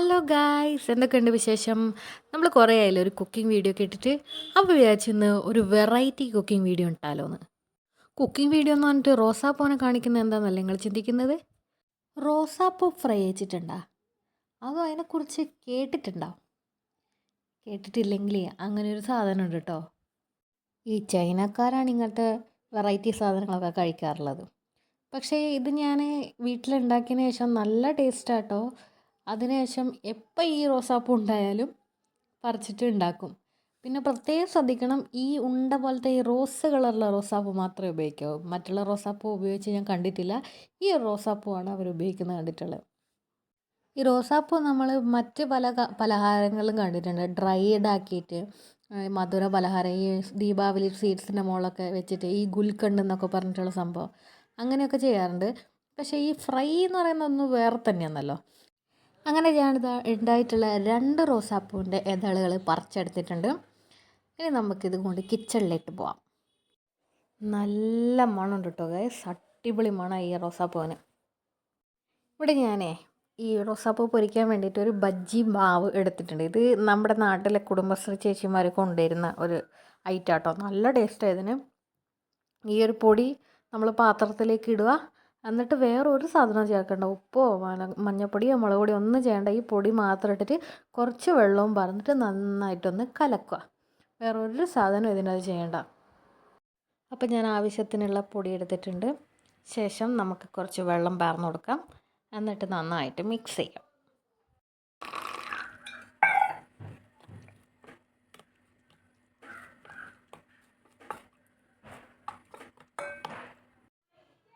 Hello guys എന്തൊക്കെയുണ്ട് വിശേഷം? നമ്മൾ കുറേ ആയില്ലേ ഒരു കുക്കിംഗ് വീഡിയോ കേട്ടിട്ട് അപ്പോൾ വിചാരിച്ചിന്ന് ഒരു വെറൈറ്റി കുക്കിംഗ് വീഡിയോ ഉണ്ടാലോ എന്ന്. കുക്കിംഗ് വീഡിയോ എന്ന് പറഞ്ഞിട്ട് റോസാപ്പൂനെ കാണിക്കുന്നത് എന്താണെന്നല്ലേ നിങ്ങൾ ചിന്തിക്കുന്നത്? റോസാപ്പൂ ഫ്രൈ വെച്ചിട്ടുണ്ടോ അതോ അതിനെക്കുറിച്ച് കേട്ടിട്ടുണ്ടോ? കേട്ടിട്ടില്ലെങ്കിൽ അങ്ങനെ ഒരു സാധനം ഉണ്ട് കേട്ടോ ഈ ചൈനക്കാരാണ് ഇങ്ങനത്തെ വെറൈറ്റി സാധനങ്ങളൊക്കെ കഴിക്കാറുള്ളത്. പക്ഷേ ഇത് ഞാൻ വീട്ടിലുണ്ടാക്കിയതിന് ശേഷം നല്ല ടേസ്റ്റാട്ടോ അതിനുശേഷം എപ്പോൾ ഈ റോസാപ്പൂ ഉണ്ടായാലും പറിച്ചിട്ട് ഉണ്ടാക്കും പിന്നെ പ്രത്യേകം ശ്രദ്ധിക്കണം ഈ ഉണ്ട പോലത്തെ ഈ റോസ് കളറുള്ള റോസാപ്പൂ മാത്രമേ ഉപയോഗിക്കാവൂ മറ്റുള്ള റോസാപ്പൂ ഉപയോഗിച്ച് ഞാൻ കണ്ടിട്ടില്ല. ഈ റോസാപ്പൂ ആണ് അവർ ഉപയോഗിക്കുന്നത് കണ്ടിട്ടുള്ളത്. ഈ റോസാപ്പൂ നമ്മൾ മറ്റ് പല പലഹാരങ്ങളും കണ്ടിട്ടുണ്ട്. ഡ്രൈഡ് ആക്കിയിട്ട് മധുര പലഹാരം ഈ ദീപാവലി സ്വീറ്റ്സിന്റെ മുകളിലൊക്കെ വെച്ചിട്ട് ഈ ഗുൽക്കണ്ട് എന്നൊക്കെ പറഞ്ഞിട്ടുള്ള സംഭവം അങ്ങനെയൊക്കെ ചെയ്യാറുണ്ട്. പക്ഷേ ഈ ഫ്രൈ എന്ന് പറയുന്നത് ഒന്ന് വേറെ തന്നെയാണല്ലോ. അങ്ങനെ ഞാൻ ഉണ്ടായിട്ടുള്ള രണ്ട് റോസാപ്പൂവിന്റെ ഇതളുകൾ പറിച്ചെടുത്തിട്ടുണ്ട്. ഇനി നമുക്കിത് കൊണ്ട് കിച്ചണിലേക്ക് പോവാം. നല്ല മണമുണ്ട് കേട്ടോ ഗൈസ് അടിപൊളി മണം ഈ റോസാപ്പൂവിന്. ഇവിടെ ഞാനേ ഈ റോസാപ്പൂ പൊരിക്കാൻ വേണ്ടിയിട്ട് ഒരു ബജ്ജി മാവ് എടുത്തിട്ടുണ്ട്. ഇത് നമ്മുടെ നാട്ടിലെ കുടുംബശ്രീ ചേച്ചിമാർ കൊണ്ടുവരുന്ന ഒരു ഐറ്റം കേട്ടോ നല്ല ടേസ്റ്റ് ആയതിന് ഈ ഒരു പൊടി നമ്മൾ പാത്രത്തിലേക്ക് ഇടുക. എന്നിട്ട് വേറൊരു സാധനം ചേർക്കേണ്ട. ഉപ്പോ മഞ്ഞപ്പൊടിയോ മുളക് പൊടിയോ ഒന്നും ചെയ്യേണ്ട ഈ പൊടി മാത്രം ഇട്ടിട്ട് കുറച്ച് വെള്ളവും പറഞ്ഞിട്ട് നന്നായിട്ടൊന്ന് കലക്കുക. വേറൊരു സാധനം ഇതിനത് ചെയ്യേണ്ട. അപ്പം ഞാൻ ആവശ്യത്തിനുള്ള പൊടി എടുത്തിട്ടുണ്ട്. ശേഷം നമുക്ക് കുറച്ച് വെള്ളം പാർന്ന് കൊടുക്കാം. എന്നിട്ട് നന്നായിട്ട് മിക്സ് ചെയ്യാം.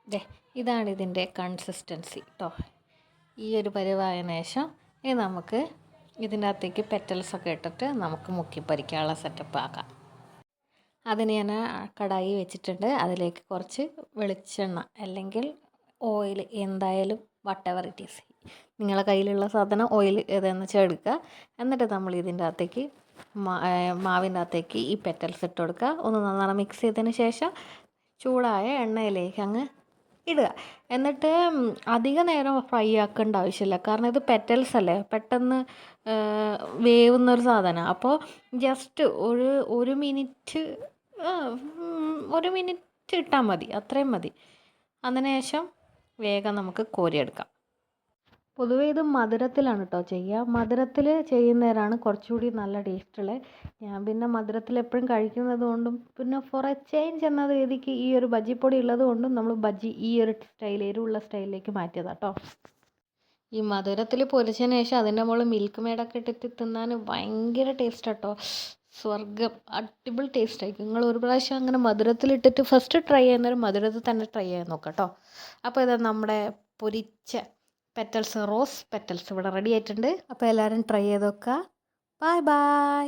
ദേ ഇതാണ് ഇതിന്റെ കൺസിസ്റ്റൻസി കേട്ടോ ഈ ഒരു പരുവായതിനു ശേഷം ഇത് നമുക്ക് ഇതിന്റെ അകത്തേക്ക് പെറ്റൽസൊക്കെ ഇട്ടിട്ട് നമുക്ക് മുക്കി പരിക്കാനുള്ള സെറ്റപ്പ് ആക്കാം. അതിന് ഞാൻ കടായി വെച്ചിട്ടുണ്ട്. അതിലേക്ക് കുറച്ച് വെളിച്ചെണ്ണ അല്ലെങ്കിൽ ഓയിൽ എന്തായാലും വട്ട് എവർ ഇറ്റ് ഈസ് നിങ്ങളെ കയ്യിലുള്ള സാധനം ഓയിൽ ഏതെന്ന് വെച്ചാൽ എടുക്കുക. എന്നിട്ട് നമ്മൾ ഇതിന്റെ അകത്തേക്ക് മാവിന്റെ അകത്തേക്ക് ഈ പെറ്റൽസ് ഇട്ട് കൊടുക്കുക. ഒന്ന് നന്നായി മിക്സ് ചെയ്തതിന് ശേഷം ചൂടായ എണ്ണയിലേക്ക് അങ്ങ് ഇടുക. എന്നിട്ട് അധിക നേരം ഫ്രൈ ആക്കേണ്ട ആവശ്യമില്ല. കാരണം ഇത് പെറ്റൽസ് അല്ലേ? പെട്ടെന്ന് വേവുന്ന ഒരു സാധനമാണ് അപ്പോൾ ജസ്റ്റ് ഒരു ഒരു മിനിറ്റ് ഒരു മിനിറ്റ് ഇട്ടാൽ മതി. അത്രയും മതി. അതിനുശേഷം വേഗം നമുക്ക് കോരിയെടുക്കാം. പൊതുവേ ഇത് മധുരത്തിലാണ് കേട്ടോ ചെയ്യുക മധുരത്തിൽ ചെയ്യുന്നവരാണ് കുറച്ചുകൂടി നല്ല ടേസ്റ്റുള്ളത് ഞാൻ പിന്നെ മധുരത്തിൽ എപ്പോഴും കഴിക്കുന്നത് കൊണ്ടും പിന്നെ ഫോർ എ ചേഞ്ച് എന്ന രീതിക്ക് ഈ ഒരു ബജ്ജിപ്പൊടി ഉള്ളത് കൊണ്ടും നമ്മൾ ബജി ഈ ഒരു സ്റ്റൈൽ എരിവുള്ള സ്റ്റൈലിലേക്ക് മാറ്റിയതാണ് കേട്ടോ ഈ മധുരത്തിൽ പൊരിച്ചതിന് ശേഷം അതിന്റെ മുകളിൽ മിൽക്ക് മേഡൊക്കെ ഇട്ടിട്ട് തിന്നാൻ ഭയങ്കര ടേസ്റ്റ് കേട്ടോ സ്വർഗം അടിപൊളി ടേസ്റ്റ് ആയിരിക്കും. നിങ്ങൾ ഒരു പ്രാവശ്യം അങ്ങനെ മധുരത്തിലിട്ടിട്ട് ഫസ്റ്റ് ട്രൈ ചെയ്യുന്നവർ മധുരത്തിൽ തന്നെ ട്രൈ ചെയ്യാൻ നോക്കാം കേട്ടോ അപ്പോൾ ഇതാ നമ്മുടെ പൊരിച്ച പെറ്റൽസ് റോസ് പെറ്റൽസ് ഇവിടെ റെഡി ആയിട്ടുണ്ട്. അപ്പോൾ എല്ലാവരും ട്രൈ ചെയ്ത് നോക്കുക. Bye bye